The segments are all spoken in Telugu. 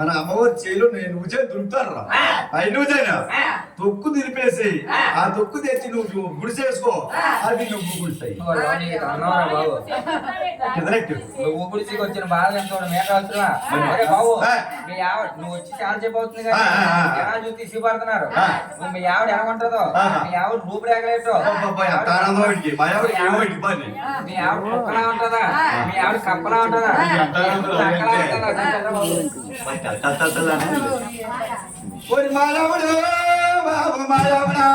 మన అమ్మవారి చేలో నేను నువ్వు చేయి దురుకుతాను రా అయి నువ్వు చేయనా తొక్కు నిలిపేసి ఆ. తొక్కు తెచ్చి నువ్వు గుడి చేసుకో. అది నువ్వు గుడిసాయి నువ్వు గుడికి వచ్చిన బాధ ఎంతో మేక అవసరమా ఒరే బాబు మీ ఆవిడ నువ్వు వచ్చి చాలా చెప్పు అవుతుంది కదా. జనాలు చూసి. నువ్వు మీ ఆవిడ ఎలాగుంటుందో ఆ. మీ ఆవిడ రూపు రేగలేటో మా ఆవిడ కుక్కలా ఉంటుందా? మీ ఆవిడ కప్పలా ఉంటుందా? అక్కలా. ఉంటుందా. ఓరి మానవుడు! బాబు మానవుడా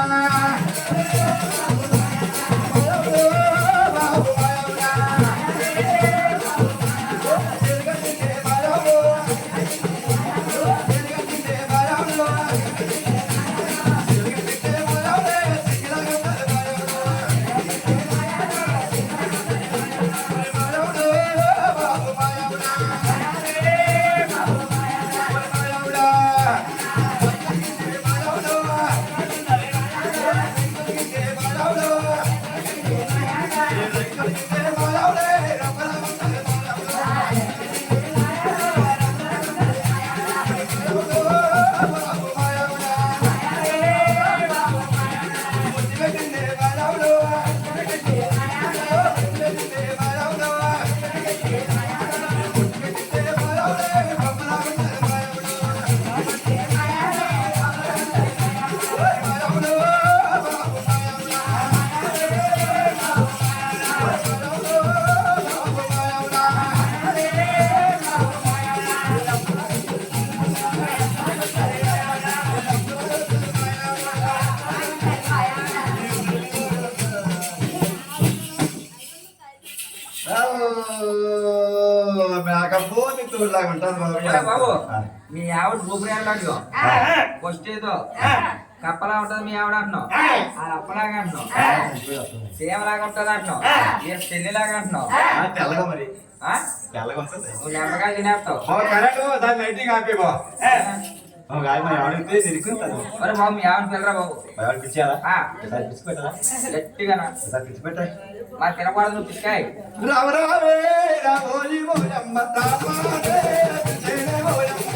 తోడులాగా మీ ఆవిడ రూపు రేగలాడు ఫస్ట్ ఏదో? కప్పలా ఉంటది మీ ఆవిడ అంటున్నావు. ఆ. అప్పలాగా అంటున్నావు. సేమలాగా ఉంటది అంటున్నావు. ఏ పెళ్ళిలాగా అంటున్నావు? తెల్లగా మరి. ఆ? తెల్లగా ఉంటుంది. నువ్వు లెంపకాయలు తినేస్తావు. లైటింగ్ మరి బాబు మీ ఆవిడ పిల్లరా బాబు? గట్టిగా తినకూడదు నువ్వు పిచ్చాయి రామ రామే రామోజీ మోయమ్మ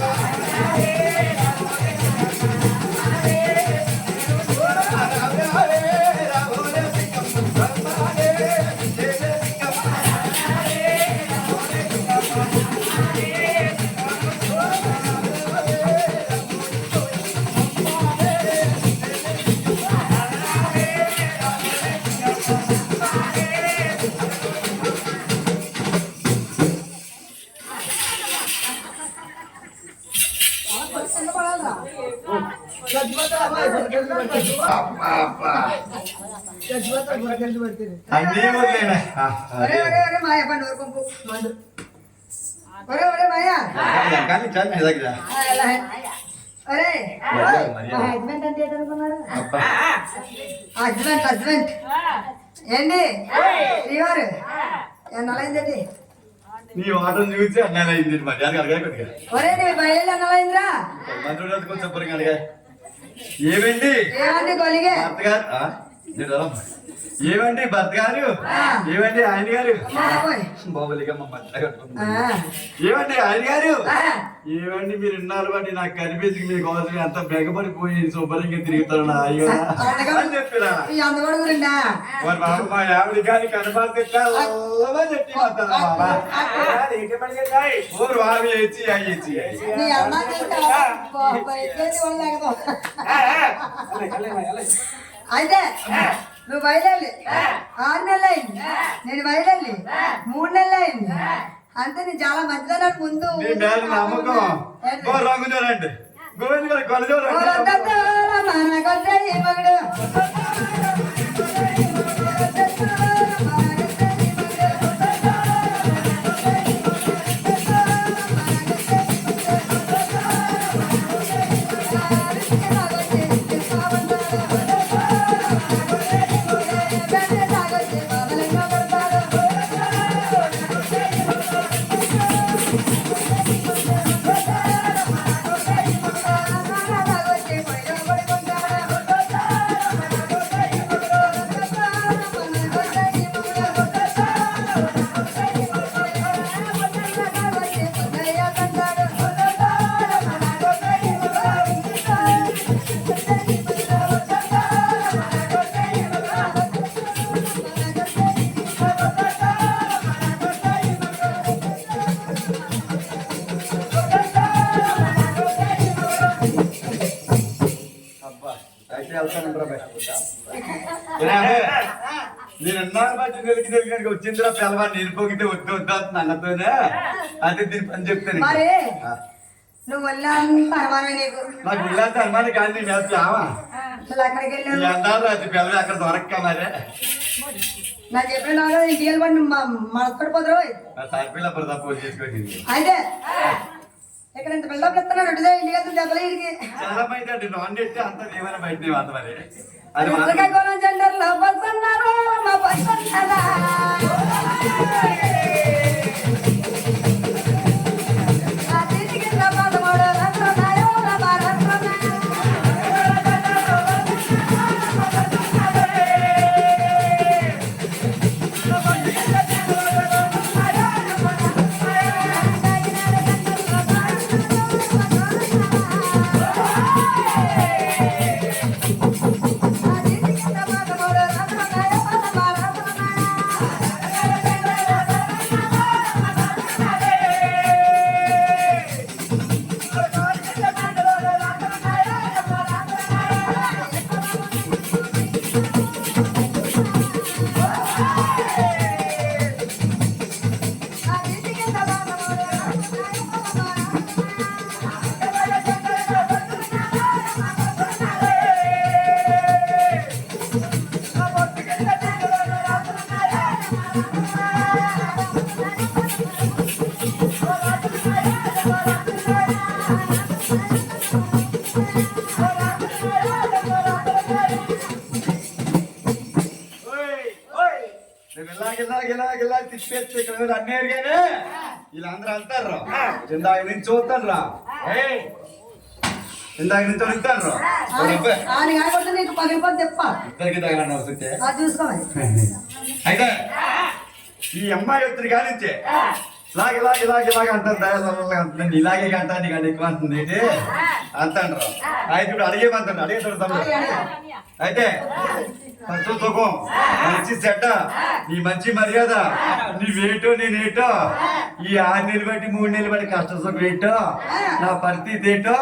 అన్నీ వదిలేనా ఒరే ఒరే మాయ కానీ చాలు మీ దగ్గర ఒరే మర్యాద, మర్యాద. మా హస్బెండ్ అంటే హస్బెండ్ హస్బెండ్ ఏంటి శ్రీవారు ఎన్నలైందండి నీ వాటం చూసి అన్నాను అయింది మర్యాద అడగా కొద్దిగా. ఒరే నీ బయలు ఎన్నలైందిరా మంత్రుడు కొంచెం అడగా ఏమండి ఏమండి భర్త గారు. ఏమండి భర్త ఆయన గారు. బాబులిగా మా. కట్టుకుంది. ఏమండి ఆయన గారు. ఏమండి మీరు ఇన్నారు బట్టి నాకు కనిపించి మీ కోసం ఎంత బెగపడిపోయి శుభ్రంగా తిరుగుతారు నా అయ్యో అని మరి బాబు మా ఆవిడ కనపడితే చల్లమని చెప్పి వస్తాను బాబా ఊరు వామి ఇచ్చి అయ్యి ఇచ్చి అయితే నువ్వు బయలుదేరి ఆరు నెలలు అయింది నేను బయలుదేరి మూడు నెలలు అయింది అంతే నేను చాలా మంచిదన్నాడు ముందు నీ మీద నమ్మకం రంగు చూడండి. గోవింద్ గారు నేను తెలికి తెలికి వచ్చిందిరా పిల్లవా నేను పోగితే వద్దు వద్దు అన్నతోనే. అదే దీని పని చెప్తాను. నువ్వు నీకు. ఇల్లంత అనుమానం కానీ నేను వెళ్తావా పిల్లలు అక్కడ దొరక్క మరి. నాకు చెప్పిన కదా ఇంటికి ప్రదా ఫోన్ చేసుకోండి అయితే ఇక్కడ ఇంత బిల్డప్ ఇస్తున్నాడు ఇటుదే ఇంటికి వెళ్తే దెబ్బలు ఇంటికి చాలా మంది అంటే నాన్ నెట్ అంతా ఏమైనా బయట అంత మరి. అది మాత్రం జెండర్లో పడుతున్నారు మా ఆ తిప్పేస్తే ఇక్కడ మీద అన్నీ ఎరిగానే వీళ్ళందరూ అంటారు ఇందాక నుంచి చూస్తాను రా ఇందాక నుంచి అడుగుతాను ఇద్దరికి తగలన్న వస్తుంటే అయితే ఈ అమ్మాయి వచ్చిన కానించే ఇలాగ ఇలాగ ఇలాగ ఇలాగ అంటారు దయాలగా అంటుంది ఇలాగే అంటాను నీకు ఎక్కువ అంటుంది ఏంటి? అంటాను రా అయితే ఇప్పుడు అడిగేమంటాను అడిగేస్తాడు అయితే ఫస్ట్ సుఖం మంచి చెడ్డ. నీ మంచి మర్యాద. నీవేటో నేనేటో ఈ ఆరు నెలలు బట్టి మూడు నెలలు బట్టి కష్ట సుఖం ఏంటో? నా పరిస్థితి ఏంటో?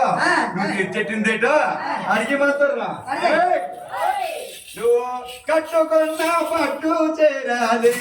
నువ్వు తెచ్చెట్టింది ఏంటో? అడిగేమంటారు నువ్వు కట్టుకున్న పట్టు చేరాలి.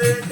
రే